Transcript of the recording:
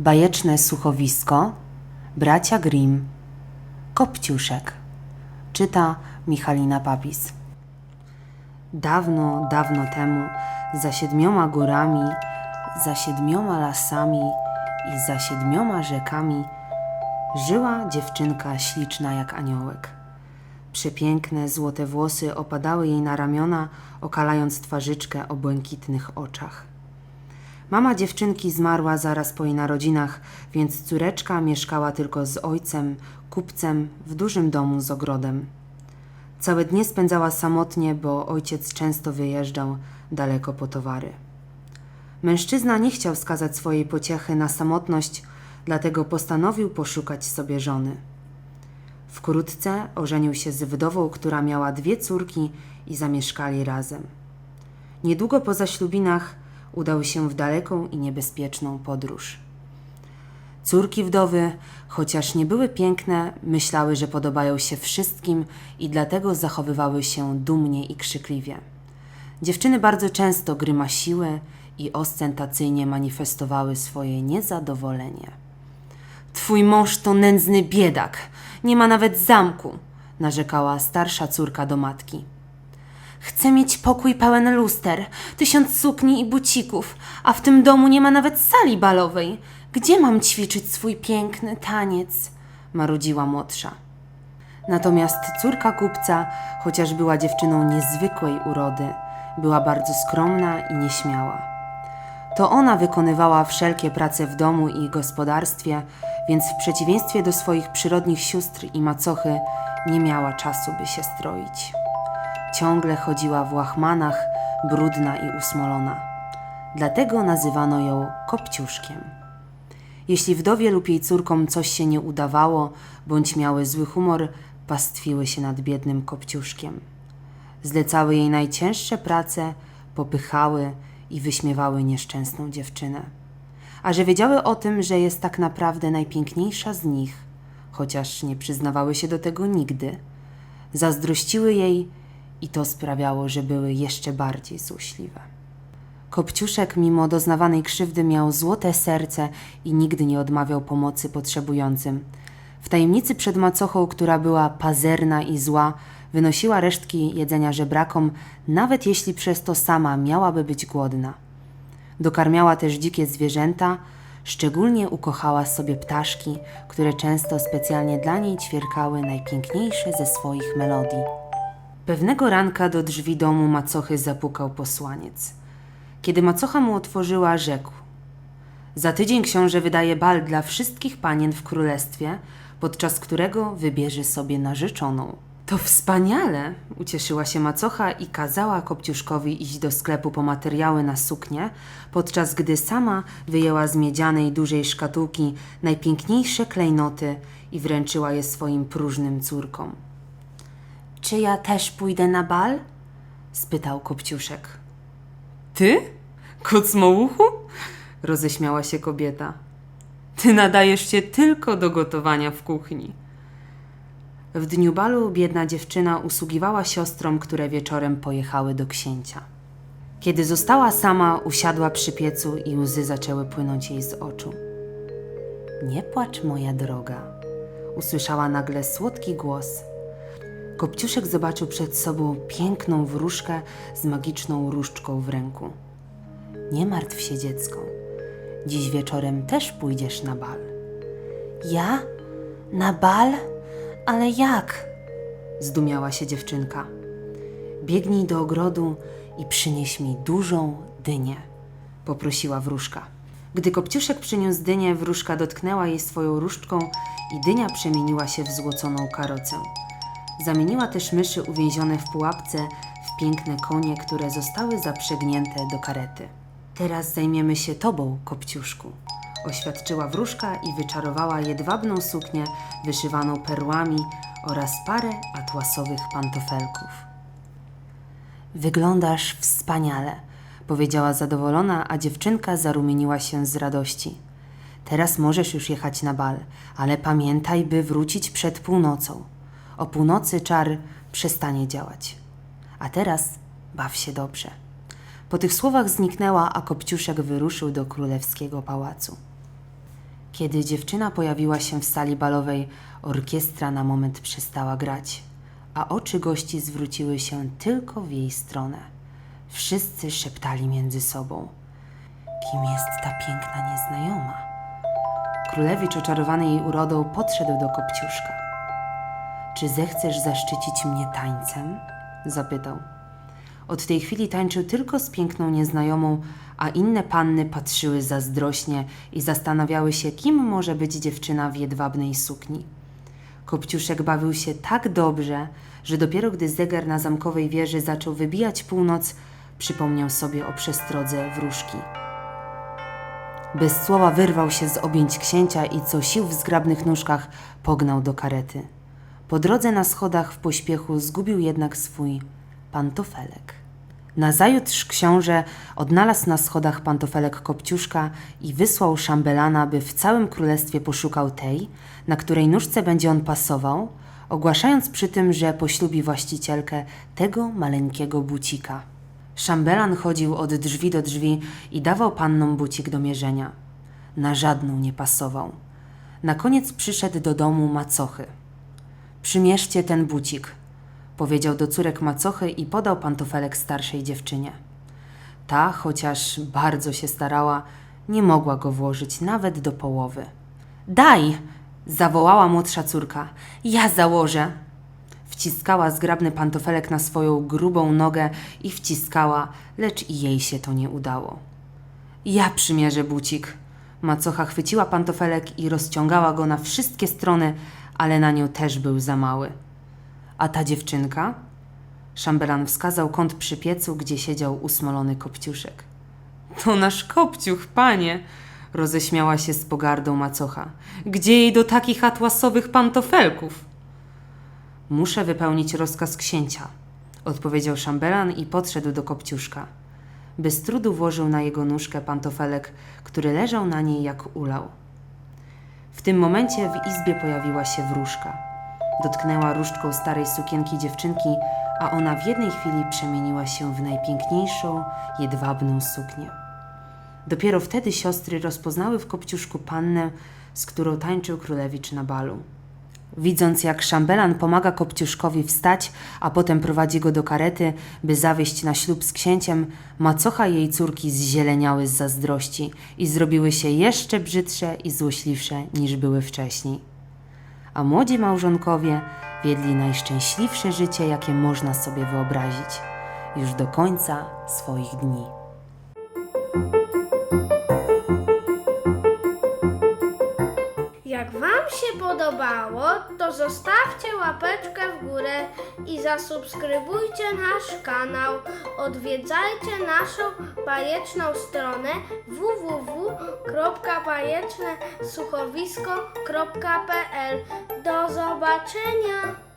Bajeczne słuchowisko Bracia Grimm Kopciuszek Czyta Michalina Papis Dawno, dawno temu, za siedmioma górami, za siedmioma lasami i za siedmioma rzekami, żyła dziewczynka śliczna jak aniołek. Przepiękne, złote włosy opadały jej na ramiona, okalając twarzyczkę o błękitnych oczach. Mama dziewczynki zmarła zaraz po jej narodzinach, więc córeczka mieszkała tylko z ojcem, kupcem, w dużym domu z ogrodem. Całe dnie spędzała samotnie, bo ojciec często wyjeżdżał daleko po towary. Mężczyzna nie chciał skazać swojej pociechy na samotność, dlatego postanowił poszukać sobie żony. Wkrótce ożenił się z wdową, która miała dwie córki i zamieszkali razem. Niedługo po zaślubinach udał się w daleką i niebezpieczną podróż. Córki wdowy, chociaż nie były piękne, myślały, że podobają się wszystkim i dlatego zachowywały się dumnie i krzykliwie. Dziewczyny bardzo często grymasiły i ostentacyjnie manifestowały swoje niezadowolenie. Twój mąż to nędzny biedak, nie ma nawet zamku, narzekała starsza córka do matki. Chcę mieć pokój pełen luster, tysiąc sukni i bucików, a w tym domu nie ma nawet sali balowej. Gdzie mam ćwiczyć swój piękny taniec? marudziła młodsza. Natomiast córka kupca, chociaż była dziewczyną niezwykłej urody, była bardzo skromna i nieśmiała. To ona wykonywała wszelkie prace w domu i gospodarstwie, więc w przeciwieństwie do swoich przyrodnich sióstr i macochy nie miała czasu, by się stroić. Ciągle chodziła w łachmanach, brudna i usmolona. Dlatego nazywano ją kopciuszkiem. Jeśli wdowie lub jej córkom coś się nie udawało, bądź miały zły humor, pastwiły się nad biednym kopciuszkiem. Zlecały jej najcięższe prace, popychały i wyśmiewały nieszczęsną dziewczynę. A że wiedziały o tym, że jest tak naprawdę najpiękniejsza z nich, chociaż nie przyznawały się do tego nigdy, zazdrościły jej i to sprawiało, że były jeszcze bardziej złośliwe. Kopciuszek, mimo doznawanej krzywdy, miał złote serce i nigdy nie odmawiał pomocy potrzebującym. W tajemnicy przed macochą, która była pazerna i zła, wynosiła resztki jedzenia żebrakom, nawet jeśli przez to sama miałaby być głodna. Dokarmiała też dzikie zwierzęta, szczególnie ukochała sobie ptaszki, które często specjalnie dla niej ćwierkały najpiękniejsze ze swoich melodii. Pewnego ranka do drzwi domu macochy zapukał posłaniec. Kiedy macocha mu otworzyła, rzekł: Za tydzień książę wydaje bal dla wszystkich panien w królestwie, podczas którego wybierze sobie narzeczoną. To wspaniale! ucieszyła się macocha i kazała Kopciuszkowi iść do sklepu po materiały na suknię, podczas gdy sama wyjęła z miedzianej dużej szkatułki najpiękniejsze klejnoty i wręczyła je swoim próżnym córkom. Czy ja też pójdę na bal? spytał Kopciuszek. Ty? Kocmołuchu? roześmiała się kobieta. Ty nadajesz się tylko do gotowania w kuchni. W dniu balu biedna dziewczyna usługiwała siostrom, które wieczorem pojechały do księcia. Kiedy została sama, usiadła przy piecu i łzy zaczęły płynąć jej z oczu. Nie płacz, moja droga, usłyszała nagle słodki głos. Kopciuszek zobaczył przed sobą piękną wróżkę z magiczną różdżką w ręku. Nie martw się, dziecko. Dziś wieczorem też pójdziesz na bal. Ja? Na bal? Ale jak? Zdumiała się dziewczynka. Biegnij do ogrodu i przynieś mi dużą dynię, poprosiła wróżka. Gdy Kopciuszek przyniósł dynię, wróżka dotknęła jej swoją różdżką i dynia przemieniła się w złoconą karocę. Zamieniła też myszy uwięzione w pułapce w piękne konie, które zostały zaprzęgnięte do karety. Teraz zajmiemy się tobą, Kopciuszku, oświadczyła wróżka i wyczarowała jedwabną suknię wyszywaną perłami oraz parę atłasowych pantofelków. Wyglądasz wspaniale, powiedziała zadowolona, a dziewczynka zarumieniła się z radości. Teraz możesz już jechać na bal, ale pamiętaj, by wrócić przed północą. O północy czar przestanie działać. A teraz baw się dobrze. Po tych słowach zniknęła, a Kopciuszek wyruszył do królewskiego pałacu. Kiedy dziewczyna pojawiła się w sali balowej, orkiestra na moment przestała grać, a oczy gości zwróciły się tylko w jej stronę. Wszyscy szeptali między sobą: Kim jest ta piękna nieznajoma? Królewicz, oczarowany jej urodą, podszedł do Kopciuszka. Czy zechcesz zaszczycić mnie tańcem? zapytał. Od tej chwili tańczył tylko z piękną nieznajomą, a inne panny patrzyły zazdrośnie i zastanawiały się, kim może być dziewczyna w jedwabnej sukni. Kopciuszek bawił się tak dobrze, że dopiero gdy zegar na zamkowej wieży zaczął wybijać północ, przypomniał sobie o przestrodze wróżki. Bez słowa wyrwał się z objęć księcia i co sił w zgrabnych nóżkach pognał do karety. Po drodze na schodach w pośpiechu zgubił jednak swój pantofelek. Nazajutrz książę odnalazł na schodach pantofelek Kopciuszka i wysłał szambelana, by w całym królestwie poszukał tej, na której nóżce będzie on pasował, ogłaszając przy tym, że poślubi właścicielkę tego maleńkiego bucika. Szambelan chodził od drzwi do drzwi i dawał pannom bucik do mierzenia. Na żadną nie pasował. Na koniec przyszedł do domu macochy. Przymierzcie ten bucik, powiedział do córek macochy i podał pantofelek starszej dziewczynie. Ta, chociaż bardzo się starała, nie mogła go włożyć nawet do połowy. Daj! zawołała młodsza córka. Ja założę. Wciskała zgrabny pantofelek na swoją grubą nogę i wciskała, lecz i jej się to nie udało. Ja przymierzę bucik. Macocha chwyciła pantofelek i rozciągała go na wszystkie strony, ale na nią też był za mały. A ta dziewczynka? Szambelan wskazał kąt przy piecu, gdzie siedział usmolony kopciuszek. To nasz kopciuch, panie! Roześmiała się z pogardą macocha. Gdzie jej do takich atłasowych pantofelków? Muszę wypełnić rozkaz księcia, odpowiedział szambelan i podszedł do kopciuszka. Bez trudu włożył na jego nóżkę pantofelek, który leżał na niej jak ulał. Tym momencie w izbie pojawiła się wróżka. Dotknęła różdżką starej sukienki dziewczynki, a ona w jednej chwili przemieniła się w najpiękniejszą, jedwabną suknię. Dopiero wtedy siostry rozpoznały w kopciuszku pannę, z którą tańczył królewicz na balu. Widząc, jak szambelan pomaga Kopciuszkowi wstać, a potem prowadzi go do karety, by zawieźć na ślub z księciem, macocha jej córki zzieleniały z zazdrości i zrobiły się jeszcze brzydsze i złośliwsze niż były wcześniej. A młodzi małżonkowie wiedli najszczęśliwsze życie, jakie można sobie wyobrazić, już do końca swoich dni. Się podobało, to zostawcie łapeczkę w górę i zasubskrybujcie nasz kanał. Odwiedzajcie naszą bajeczną stronę www.bajecznesłuchowisko.pl Do zobaczenia!